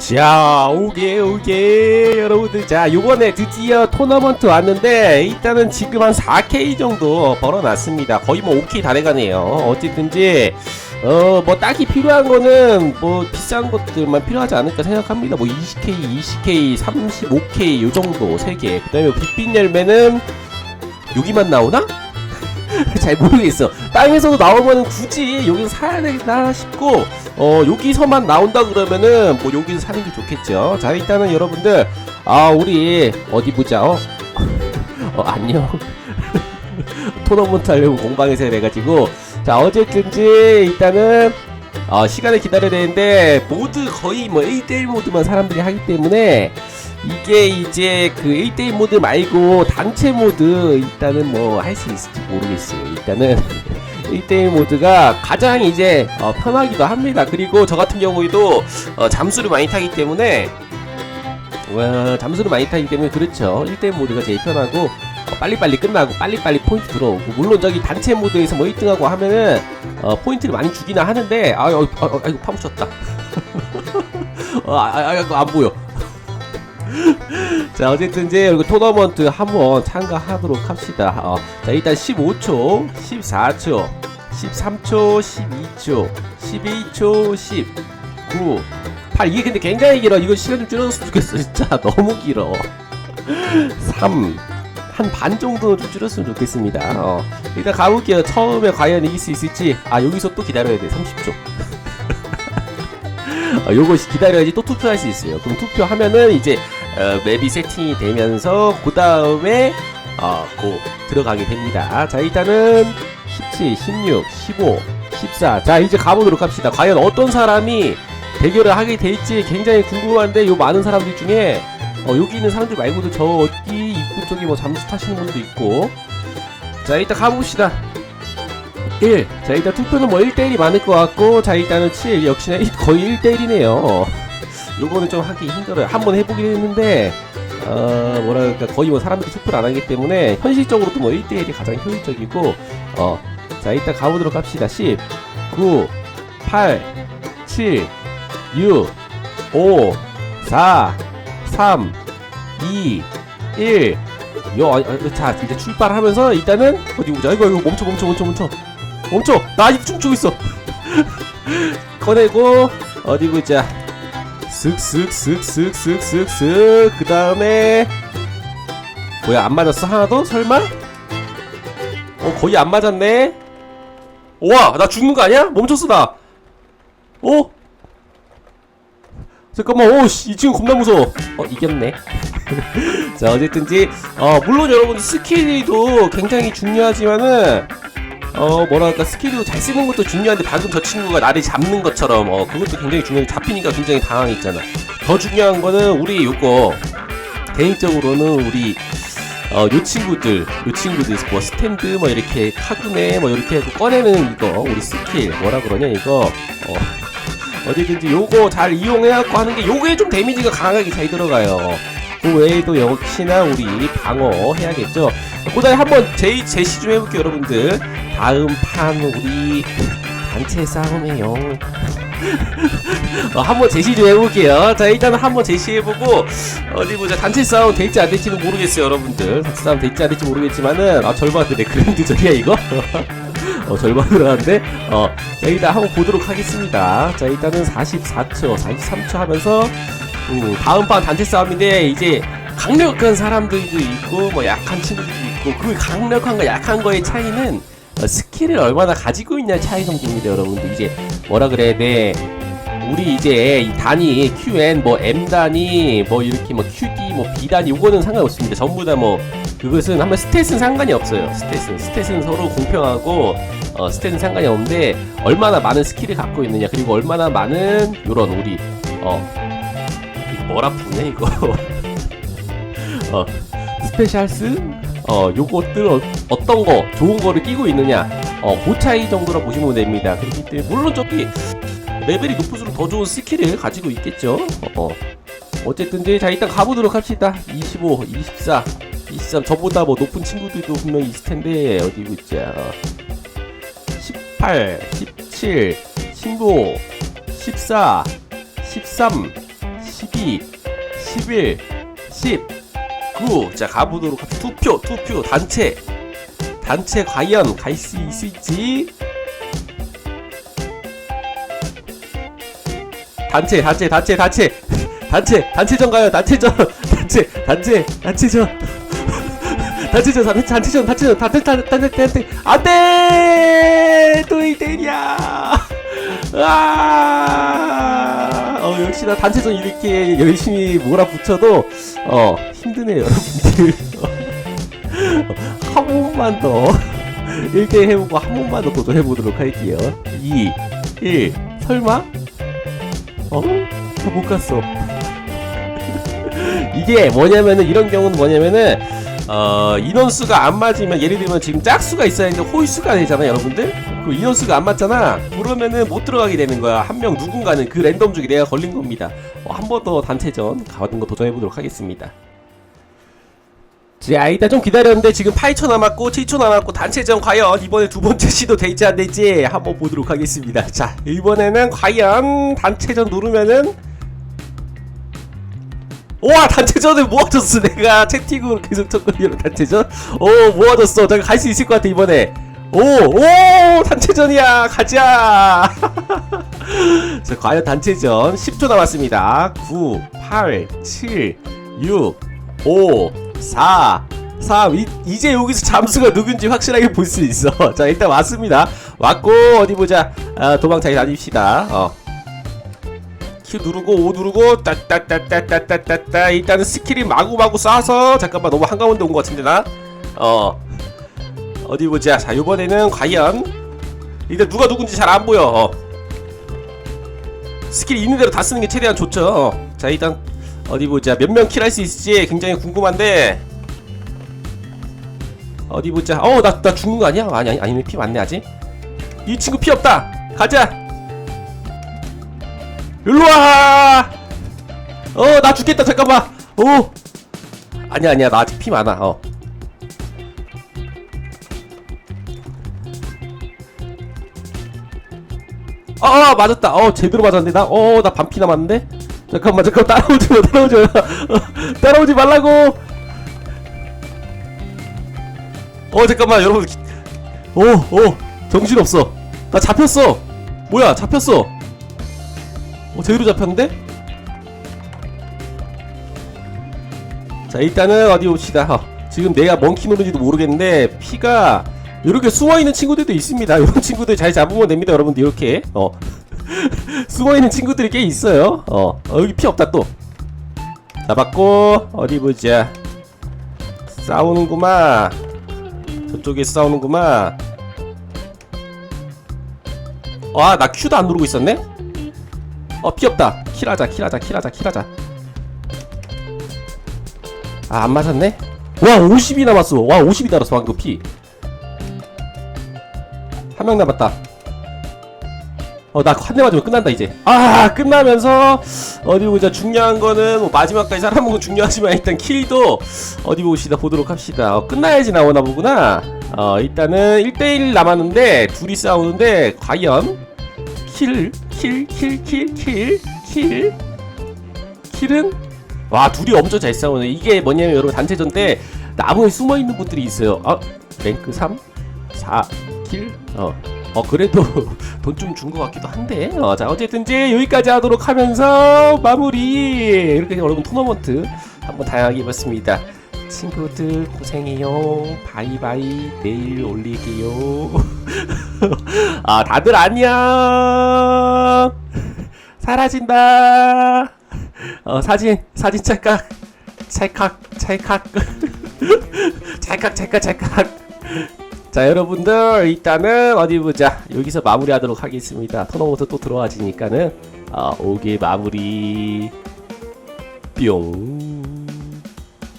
자, 오게 오게 여러분들 자, 요번에 드디어 토너먼트 왔는데 일단은 지금 한 4K 정도 벌어놨습니다. 거의 뭐 5K 다 돼가네요. 어쨌든지 어, 뭐 딱히 필요한 거는 뭐 비싼 것들만 필요하지 않을까 생각합니다. 뭐 20K, 20K, 35K 요 정도 3개. 그 다음에 빛빛 열매는 여기만 나오나? 잘 모르겠어. 땅에서도 나오면 굳이 여기서 사야 되나 싶고 어 여기서만 나온다 그러면은 뭐 여기서 사는 게 좋겠죠. 자 일단은 여러분들 아 우리 어디 보자. 어, 어 안녕. 토너먼트 하려고 공방에서 해가지고 자 어쨌든지 일단은 어, 시간을 기다려야 되는데 모드 거의 뭐 1대1 모드만 사람들이 하기 때문에 이게 이제 그 1대1 모드 말고 단체 모드 일단은 뭐 할 수 있을지 모르겠어요. 일단은 1대1 모드가 가장 이제 어, 편하기도 합니다. 그리고 저 같은 경우에도 어, 잠수를 많이 타기 때문에 어, 잠수를 많이 타기 때문에 그렇죠. 1대1 모드가 제일 편하고 어, 빨리빨리 끝나고 빨리빨리 포인트 들어오고 물론 저기 단체 모드에서 뭐 1등하고 하면은 어, 포인트를 많이 주기는 하는데 아유 아이고 파묻혔다 어, 아, 아, 아, 안 보여 자 어쨌든 이제 여기 토너먼트 한번 참가하도록 합시다. 어, 자 일단 15초 14초 13초 12초 11초 10 9 8 이게 근데 굉장히 길어. 이거 시간 좀 줄여줬으면 좋겠어. 진짜 너무 길어. 3 한 반 정도는 좀 줄였으면 좋겠습니다. 어, 일단 가볼게요. 처음에 과연 이길 수 있을지. 아 여기서 또 기다려야 돼. 30초. 어, 요거 기다려야지 또 투표할 수 있어요. 그럼 투표하면은 이제 어, 맵이 세팅이 되면서 그 다음에 어, 고 들어가게 됩니다. 자 일단은 17, 16, 15, 14. 자 이제 가보도록 합시다. 과연 어떤 사람이 대결을 하게 될지 굉장히 궁금한데 요 많은 사람들 중에 어, 여기 있는 사람들 말고도 저기 입구 쪽에 뭐 잠수 타시는 분도 있고 자 일단 가봅시다. 1. 자 일단 투표는 뭐 1대1이 많을 것 같고 자 일단은 7 역시나 일- 거의 1대1이네요. 요거는 좀 하기 힘들어요. 한번 해보긴 했는데, 어, 뭐랄까, 거의 뭐 사람들이 투표를 안 하기 때문에, 현실적으로 도 뭐 1대1이 가장 효율적이고, 어, 자, 일단 가보도록 합시다. 10, 9, 8, 7, 6, 5, 4, 3, 2, 1. 요, 아, 아, 자, 이제 출발하면서 일단은, 어디 보자. 이거, 이거 멈춰, 멈춰, 멈춰, 멈춰. 멈춰! 나 아직 춤추고 있어! 꺼내고, 어디 보자. 슥슥슥슥슥슥슥 그 다음에 뭐야 안 맞았어? 하나도 설마? 어 거의 안 맞았네. 우와 나 죽는 거 아니야? 멈췄어 나. 어? 잠깐만 오씨 이 친구 겁나 무서워. 어 이겼네. 자 어쨌든지 어 물론 여러분 스킬도 굉장히 중요하지만은 어 뭐랄까 스킬도 잘 쓰는 것도 중요한데 방금 저 친구가 나를 잡는 것처럼 어 그것도 굉장히 중요해. 잡히니까 굉장히 당황했잖아. 더 중요한 거는 우리 요거 개인적으로는 우리 어 요 친구들 요 친구들 뭐 스탠드 뭐 이렇게 카구네 뭐 이렇게 해서 꺼내는 이거 우리 스킬 뭐라 그러냐 이거. 어 어디든지 요거 잘 이용해갖고 하는 게 요게 좀 데미지가 강하게 잘 들어가요 그 외에도 역시나 우리 방어 해야겠죠. 그 다음에 한번 제, 제시 좀 해볼게요 여러분들. 다음 판 우리 단체 싸움에요. 어, 한번 제시 좀 해볼게요. 자 일단은 한번 제시해보고 어디 보자. 단체 싸움 될지 안 될지는 모르겠어요 여러분들. 단체 싸움 될지 안 될지 모르겠지만은 아 절반 들네 그랜드전이야 이거? 어 절반 들어갔는데? 어 자, 일단 한번 보도록 하겠습니다. 자 일단은 44초 43초 하면서 음, 다음 판 단체 싸움인데 이제 강력한 사람들도 있고 뭐 약한 친구들도 있고 그 강력한과 약한 거의 차이는 어, 스킬을 얼마나 가지고 있냐 차이 정도입니다 여러분들 이제 뭐라 그래야 돼 우리 이제 이 단위 QN 뭐 M 단위 뭐 이렇게 뭐 QD 뭐 B 단위 요거는 상관없습니다. 전부 다 뭐 그것은 한번 스탯은 상관이 없어요. 스탯은 스탯은 서로 공평하고 어 스탯은 상관이 없는데 얼마나 많은 스킬을 갖고 있느냐 그리고 얼마나 많은 요런 우리 어 뭐라 부르냐 이거? 어 스페셜스? 어 요것들 어, 어떤 거 좋은 거를 끼고 있느냐? 어 그 차이 정도로 보시면 됩니다. 그렇기 때문에 물론 저기 레벨이 높을수록 더 좋은 스킬을 가지고 있겠죠? 어 어쨌든 이제 자 일단 가보도록 합시다. 25 24 23 저보다 뭐 높은 친구들도 분명히 있을 텐데 어디 보자. 18 17 15 14 13 P 11 10 9. 자, 가보도록 합시다. 투표, 투표, 단체. 단체 과연 갈 수 있을지. 단체, 단체, 단체, 단체. 단체, 단체전 가요, 단체전. 단체, 단체, 단체전. 단체전, 단체, 단체전, 단체전, 단체, 단체, 단체, 단체. 안 돼! 또 1대1이야! 아, 어, 역시나 단체전 이렇게 열심히 몰아붙여도, 어, 힘드네요, 여러분들. 한 번만 더 1대1 해보고 한 번만 더 도전해보도록 할게요 2 1 설마? 어? 저 못 갔어 이게 뭐냐면은 이런 경우는 뭐냐면은 어 인원수가 안 맞으면 예를 들면 지금 짝수가 있어야 되는데 홀수가 되잖아 여러분들? 그 인원수가 안 맞잖아. 그러면은 못 들어가게 되는 거야. 한 명 누군가는 그 랜덤 중에 내가 걸린 겁니다. 어, 한번 더 단체전 가는 거 도전해 보도록 하겠습니다. 자 일단 좀 기다렸는데 지금 8초 남았고 7초 남았고 단체전 과연 이번에 두 번째 시도 될지 안 될지 한번 보도록 하겠습니다. 자 이번에는 과연 단체전 누르면은 와 단체전을 모아줬어. 내가 채팅으로 계속 쳤거든요 단체전. 오 모아줬어. 내가 갈 수 있을 것 같아 이번에. 오오 단체전이야. 가자. 자 과연 단체전 10초 남았습니다. 9 8 7 6 5 4 3 이, 이제 여기서 잠수가 누군지 확실하게 볼 수 있어. 자 일단 왔습니다. 왔고 어디 보자. 아, 도망 잘 다닙시다. 어. Q 누르고 O 누르고 따따따따따따따 일단은 스킬이 마구마구 쏴서 잠깐만 너무 한가운데 온 것 같은데 나 어 어디 보자. 자 요번에는 과연 일단 누가 누군지 잘 안 보여. 어. 스킬 있는 대로 다 쓰는 게 최대한 좋죠. 어. 자 일단 어디 보자. 몇 명 킬할 수 있을지 굉장히 궁금한데. 어디 보자. 어나나 죽는 거 아니야? 아니 아니 아니 피 많네 아직. 이 친구 피 없다. 가자 일로와 어 나 죽겠다 잠깐만 오 아니야 아니야 나 아직 피 많아 어 아, 아 맞았다. 어 제대로 맞았는데 나. 어 나 반피 남았는데. 잠깐만 잠깐 만 따라오지 마 따라오지 마. 어, 따라오지 말라고. 어 잠깐만 여러분. 오 오 정신 없어. 나 잡혔어. 뭐야 잡혔어. 어 제대로 잡혔는데? 자 일단은 어디 봅시다. 어, 지금 내가 먼키 노는지도 모르겠는데 피가 이렇게 숨어있는 친구들도 있습니다. 이런 친구들 잘 잡으면 됩니다, 여러분들. 이렇게 어 숨어있는 친구들이 꽤 있어요. 어, 어 여기 피 없다 또. 잡았고 어디 보자. 싸우는구만. 저쪽에 싸우는구만. 아, 나 Q도 안 누르고 있었네? 어, 피 없다. 킬하자, 킬하자, 킬하자, 킬하자. 아, 안 맞았네? 와, 50이 남았어. 와, 50이 남았어, 방금 피. 한 명 남았다. 어, 나 한 대 맞으면 끝난다, 이제. 아, 끝나면서, 어디 보자. 중요한 거는, 뭐 마지막까지 살아먹은 건 중요하지만, 일단 킬도, 어디 보시다 보도록 합시다. 어, 끝나야지 나오나 보구나. 어, 일단은 1대1 남았는데, 둘이 싸우는데, 과연, 킬, 킬, 킬, 킬, 킬, 킬, 킬은? 와, 둘이 엄청 잘 싸우네. 이게 뭐냐면, 여러분, 단체전 때, 나무에 숨어 있는 분들이 있어요. 아, 랭크 3, 4, 킬, 어. 어 그래도 돈 좀 준 것 같기도 한데. 어, 자 어쨌든지 여기까지 하도록 하면서 마무리. 이렇게 여러분 토너먼트 한번 다양하게 해봤습니다. 친구들 고생해요. 바이바이. 내일 올릴게요 아 다들 안녕. 사라진다. 어 사진 사진 찰칵 찰칵 찰칵. 찰칵 찰칵 찰칵. 자 여러분들 일단은 어디 보자. 여기서 마무리하도록 하겠습니다. 토너먼트 또 들어와지니까는 어, 오게 마무리. 뿅